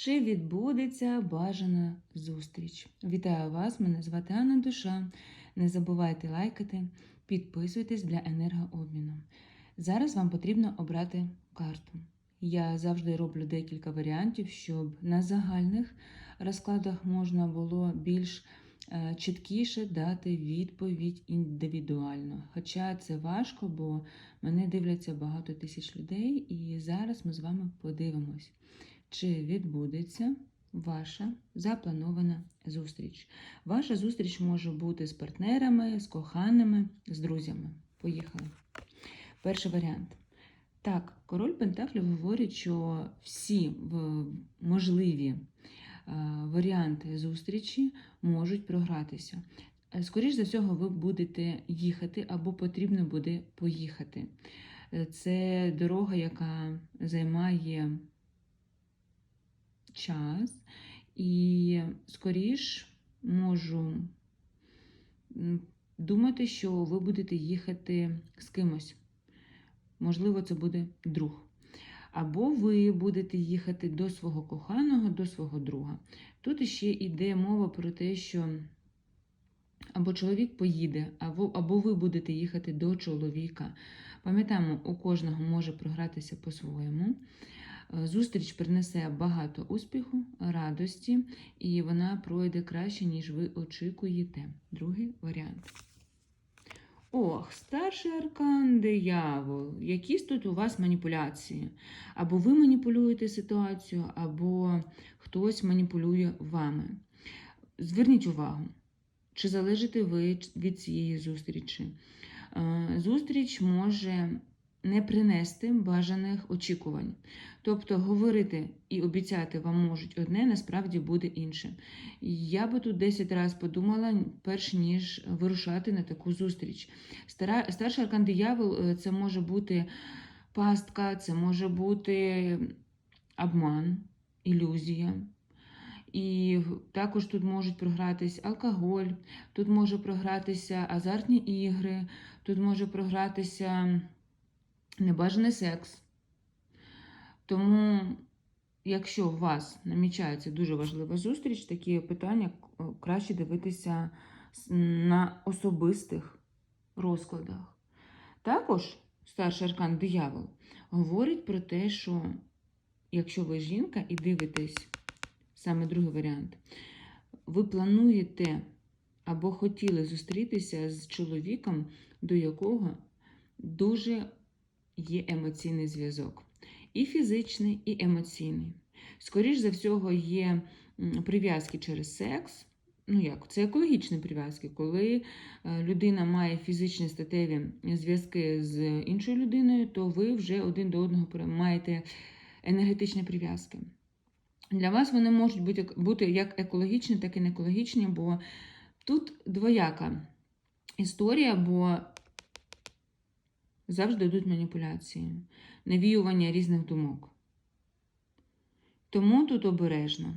Чи відбудеться бажана зустріч? Вітаю вас! Мене звати Анна Душа. Не забувайте лайкати, підписуйтесь для енергообміну. Зараз вам потрібно обрати карту. Я завжди роблю декілька варіантів, щоб на загальних розкладах можна було більш е, чіткіше дати відповідь індивідуально. Хоча це важко, бо мене дивляться багато тисяч людей, і зараз ми з вами подивимось, чи відбудеться ваша запланована зустріч. Ваша зустріч може бути з партнерами, з коханими, з друзями. Поїхали. Перший варіант. Так, король Пентаклів говорить, що всі можливі е, варіанти зустрічі можуть програтися. Е, Скоріш за всього, ви будете їхати або потрібно буде поїхати. Е, Це дорога, яка займає час, і скоріш можу думати, що ви будете їхати з кимось. Можливо, це буде друг. Або ви будете їхати до свого коханого, до свого друга. Тут іще йде мова про те, що або чоловік поїде, або, або ви будете їхати до чоловіка. Пам'ятаємо, у кожного може програтися по-своєму. Е, Зустріч принесе багато успіху, радості, і вона пройде краще, ніж ви очікуєте. Другий варіант. Ох, старший аркан диявол. Якісь тут у вас маніпуляції. Або ви маніпулюєте ситуацію, або хтось маніпулює вами. Зверніть увагу, чи залежите ви від цієї зустрічі. Е, Зустріч може не принести бажаних очікувань. Тобто говорити і обіцяти вам можуть одне, насправді буде інше. Я би тут 10 разів подумала, перш ніж вирушати на таку зустріч. Стара, старший аркан диявол е, це може бути пастка, це може бути обман, ілюзія. І також тут можуть програтись алкоголь, тут може програтися азартні ігри, тут може програтися небажаний секс. Тому, якщо у вас намічається дуже важлива зустріч, такі питання е, краще дивитися на особистих розкладах. Також старший аркан диявол говорить про те, що якщо ви жінка і дивитесь саме другий варіант, ви плануєте або хотіли зустрітися з чоловіком, до якого дуже є емоційний зв'язок. І фізичний, і емоційний. Скоріш за всього, є прив'язки через секс. Ну як, це екологічні прив'язки, коли е, людина має фізичні статеві зв'язки з іншою людиною, то ви вже один до одного маєте енергетичні прив'язки. Для вас вони можуть бути як екологічні, так і не екологічні, бо тут двояка історія, бо завжди йдуть маніпуляції, навіювання різних думок. Тому тут обережно.